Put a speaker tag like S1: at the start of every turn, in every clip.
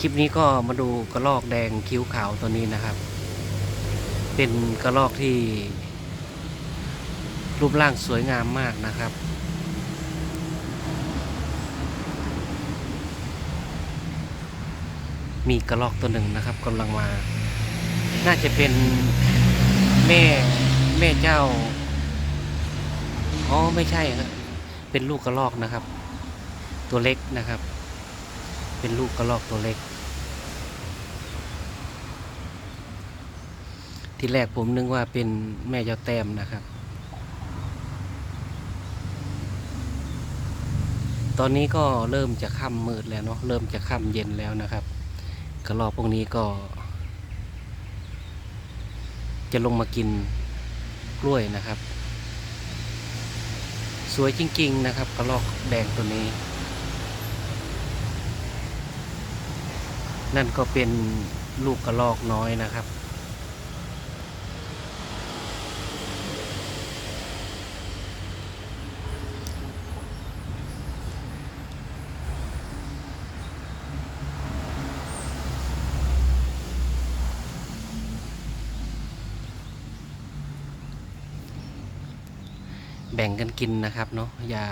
S1: คลิปนี้ก็มาดูกระลอกแดงคิ้วขาวตัวนี้นะครับ เป็นกระลอกที่ รูปร่างสวยงามมากนะครับ มีกระลอกตัวหนึ่งนะครับกำลังมา น่าจะเป็นแม่แม่เจ้าอ๋อไม่ใช่ครับเป็นลูกกระลอกนะครับ ตัวเล็กนะครับ เป็นลูกกระลอกตัวเล็ก ที่แรกผมนึกว่าเป็นแม่เจ้าแต้มนะครับ ตอนนี้ก็เริ่มจะค่ำมืดแล้วเนาะเริ่มจะค่ำเย็นแล้วนะครับ กระรอกพวกนี้ก็ จะลงมากินกล้วยนะครับ สวยจริง ๆ นะครับกระรอกแดงตัวนี้ นั่นก็เป็นลูกกระรอกน้อยนะครับ แบ่งกันกินนะครับเนาะอย่า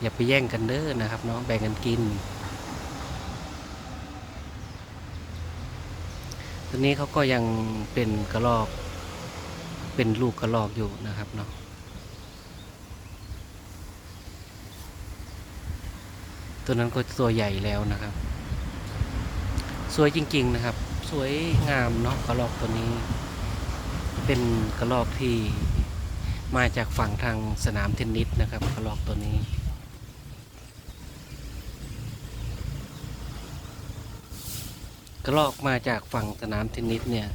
S1: อย่าไปแย่งกันเด้อนะครับเนาะแบ่งกันกิน ตอนนี้เขาก็ยังเป็นกระรอก เป็นลูกกระรอกอยู่นะครับเนาะตัวนั้นก็ตัวใหญ่แล้วนะครับ สวยจริง ๆนะครับ สวยงามเนาะกระรอกตัวนี้ เป็นกระรอกที่มาจากฝั่งทางสนามเทนนิสนะครับกระรอกตัวนี้ กระรอกมาจากฝั่งสนามเทนนิสเนี่ย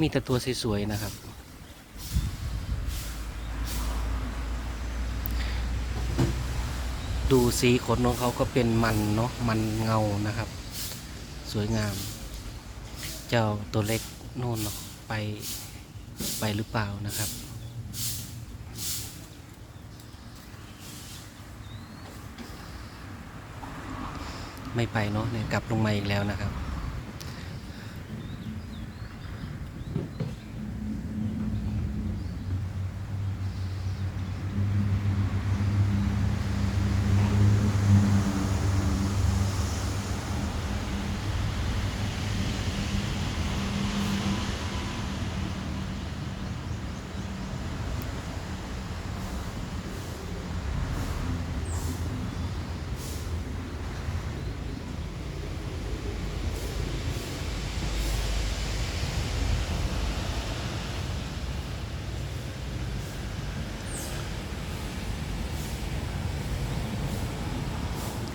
S1: มีแต่ตัวสวยๆนะครับ ดูสีขนของเขาก็เป็นมันเนาะมันเงานะครับ สวยงาม เจ้าตัวเล็กโน่นเนาะไปไปหรือเปล่านะครับไม่ไปเนาะเนี่ยกลับลงมาอีกแล้วนะครับ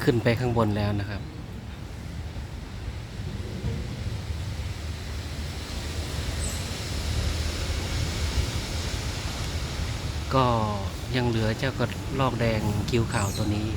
S1: ขึ้นไปข้างบนแล้วนะครับ ก็ยังเหลือเจ้ากระลอกแดงคิ้วขาวตัวนี้